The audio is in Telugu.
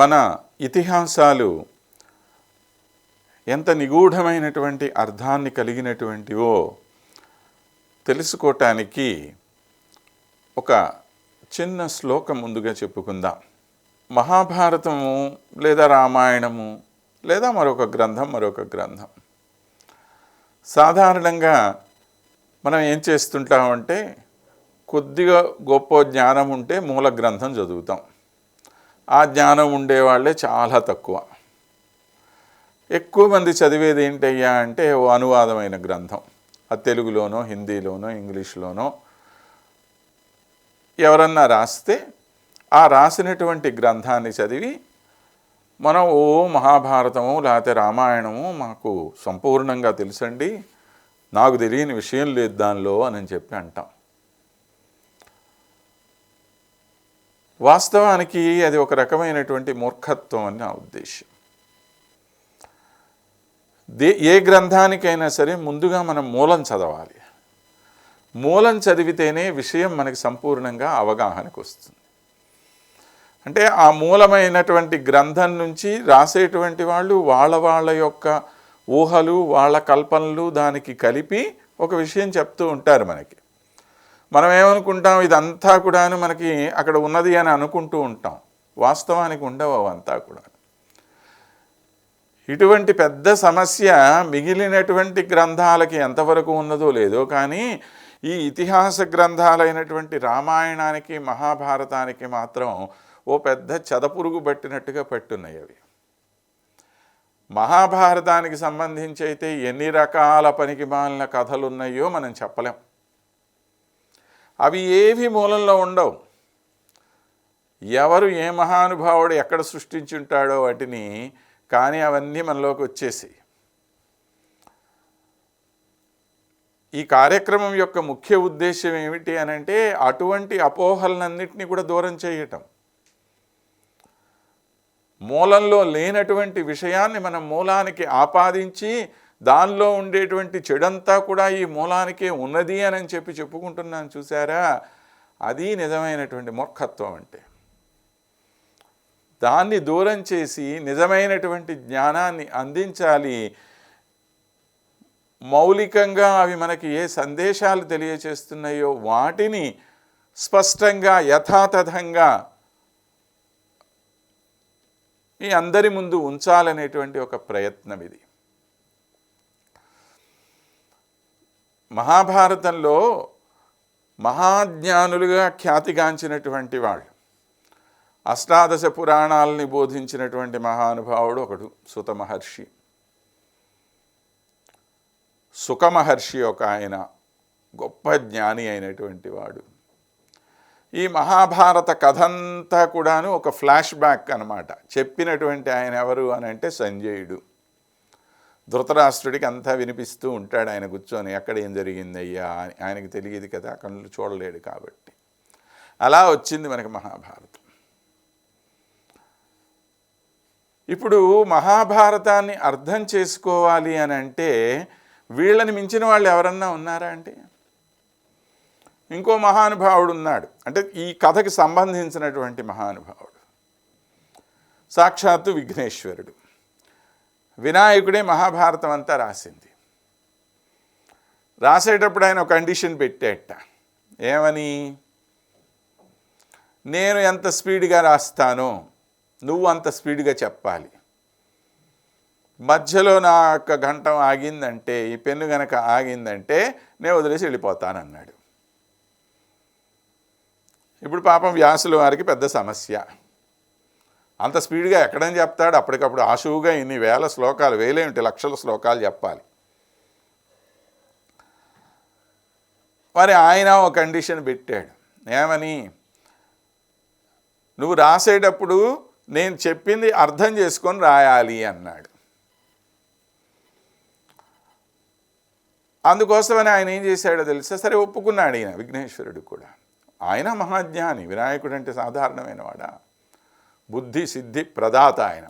మన ఇతిహాసాలు ఎంత నిగూఢమైనటువంటి అర్థాన్ని కలిగినటువంటివో తెలుసుకోవటానికి ఒక చిన్న శ్లోకం ముందుగా చెప్పుకుందాం. మహాభారతము లేదా రామాయణము లేదా మరొక గ్రంథం మరొక గ్రంథం. సాధారణంగా మనం ఏం చేస్తుంటామంటే కొద్దిగా గొప్ప జ్ఞానం ఉంటే మూల గ్రంథం చదువుతాం. ఆ జ్ఞానం ఉండేవాళ్ళే చాలా తక్కువ. ఎక్కువ మంది చదివేది ఏంటయ్యా అంటే ఓ అనువాదమైన గ్రంథం. ఆ తెలుగులోనో హిందీలోనో ఇంగ్లీష్లోనో. ఎవరన్నా రాస్తే ఆ రాసినటువంటి గ్రంథాన్ని చదివి మనం ఓ మహాభారతము లేకపోతే రామాయణము మాకు సంపూర్ణంగా తెలుసండి. నాకు తెలియని విషయం లేదు దానిలో అని చెప్పి అంటాం. వాస్తవానికి అది ఒక రకమైనటువంటి మూర్ఖత్వం అని నా ఉద్దేశం దే ఏ గ్రంథానికైనా సరే ముందుగా మనం మూలం చదవాలి. మూలం చదివితేనే విషయం మనకి సంపూర్ణంగా అవగాహనకు వస్తుంది. అంటే ఆ మూలమైనటువంటి గ్రంథం నుంచి రాసేటువంటి వాళ్ళు వాళ్ళ వాళ్ళ యొక్క ఊహలు వాళ్ళ కల్పనలు దానికి కలిపి ఒక విషయం చెప్తూ ఉంటారు మనకి. మనం ఏమనుకుంటాం ఇదంతా కూడా మనకి అక్కడ ఉన్నది అని అనుకుంటూ ఉంటాం. వాస్తవానికి ఉండవు అవంతా కూడా ఇటువంటి పెద్ద సమస్య మిగిలినటువంటి గ్రంథాలకి ఎంతవరకు ఉన్నదో లేదో కానీ ఈ ఇతిహాస గ్రంథాలైనటువంటి రామాయణానికి మహాభారతానికి మాత్రం ఓ పెద్ద చదపురుగు పట్టినట్టుగా పట్టున్నాయి అవి. మహాభారతానికి సంబంధించి అయితే ఎన్ని రకాల పనికి మాలిన కథలు ఉన్నాయో మనం చెప్పలేం. అవి ఏవి మూలంలో ఉండవు. ఎవరు ఏ మహానుభావుడు ఎక్కడ సృష్టించుంటాడో వాటిని కానీ అవన్నీ మనలోకి వచ్చేసి ఈ కార్యక్రమం యొక్క ముఖ్య ఉద్దేశం ఏమిటి అని అంటే అటువంటి అపోహలన్నింటినీ కూడా దూరం చేయటం. మూలంలో లేనటువంటి విషయాన్ని మనం మూలానికి ఆపాదించి దానిలో ఉండేటువంటి చెడంతా కూడా ఈ మూలానికే ఉన్నది అని చెప్పి చెప్పుకుంటున్నాను చూసారా అది నిజమైనటువంటి మూర్ఖత్వం అంటే. దాన్ని దూరం చేసి నిజమైనటువంటి జ్ఞానాన్ని అందించాలి. మౌలికంగా అవి మనకి ఏ సందేశాలు తెలియచేస్తున్నాయో వాటిని స్పష్టంగా యథాతథంగా మీ అందరి ముందు ఉంచాలనేటువంటి ఒక ప్రయత్నం ఇది. మహాభారతంలో మహాజ్ఞానులుగా ఖ్యాతిగాంచినటువంటి వాళ్ళు. అష్టాదశ పురాణాలని బోధించినటువంటి మహానుభావుడు ఒకడు సుత మహర్షి. సుఖ మహర్షి ఒక ఆయన గొప్ప జ్ఞాని అయినటువంటి వాడు. ఈ మహాభారత కథంతా కూడాను ఒక ఫ్లాష్ బ్యాక్ అనమాట చెప్పినటువంటి ఆయన ఎవరు అని అంటే సంజయుడు. ధృతరాష్ట్రుడికి అంతా వినిపిస్తూ ఉంటాడు ఆయన కూర్చొని ఎక్కడ ఏం జరిగింది అయ్యా ఆయనకి తెలియదు కదా కళ్ళు చూడలేడు కాబట్టి. అలా వచ్చింది మనకి మహాభారతం. ఇప్పుడు మహాభారతాన్ని అర్థం చేసుకోవాలి అని అంటే వీళ్ళని మించిన వాళ్ళు ఎవరన్నా ఉన్నారా అంటే ఇంకో మహానుభావుడు ఉన్నాడు. అంటే ఈ కథకి సంబంధించినటువంటి మహానుభావుడు. సాక్షాత్తు విఘ్నేశ్వరుడు. వినాయకుడే మహాభారతం అంతా రాసింది. రాసేటప్పుడు ఆయన ఒక కండిషన్ పెట్టేట. ఏమని? నేను ఎంత స్పీడ్గా రాస్తానో నువ్వు అంత స్పీడ్గా చెప్పాలి. మధ్యలో నా యొక్క గంటం ఆగిందంటే ఈ పెన్ను గనక ఆగిందంటే నేను వదిలేసి వెళ్ళిపోతానన్నాడు. ఇప్పుడు పాపం వ్యాసుల వారికి పెద్ద సమస్య. అంత స్పీడ్గా ఎక్కడని చెప్తాడు. అప్పటికప్పుడు ఆశువుగా ఇన్ని వేల శ్లోకాలు వేలేమిటి లక్షల శ్లోకాలు చెప్పాలి. మరి ఆయన ఒక కండిషన్ పెట్టాడు. ఏమని? నువ్వు రాసేటప్పుడు నేను చెప్పింది అర్థం చేసుకొని రాయాలి అన్నాడు. అందుకోసమని ఆయన ఏం చేశాడో తెలుసా? సరే ఒప్పుకున్నాడు ఈయన విఘ్నేశ్వరుడు కూడా. ఆయన మహాజ్ఞాని వినాయకుడు అంటే సాధారణమైన వాడా? బుద్ధి సిద్ధి ప్రదాత ఆయన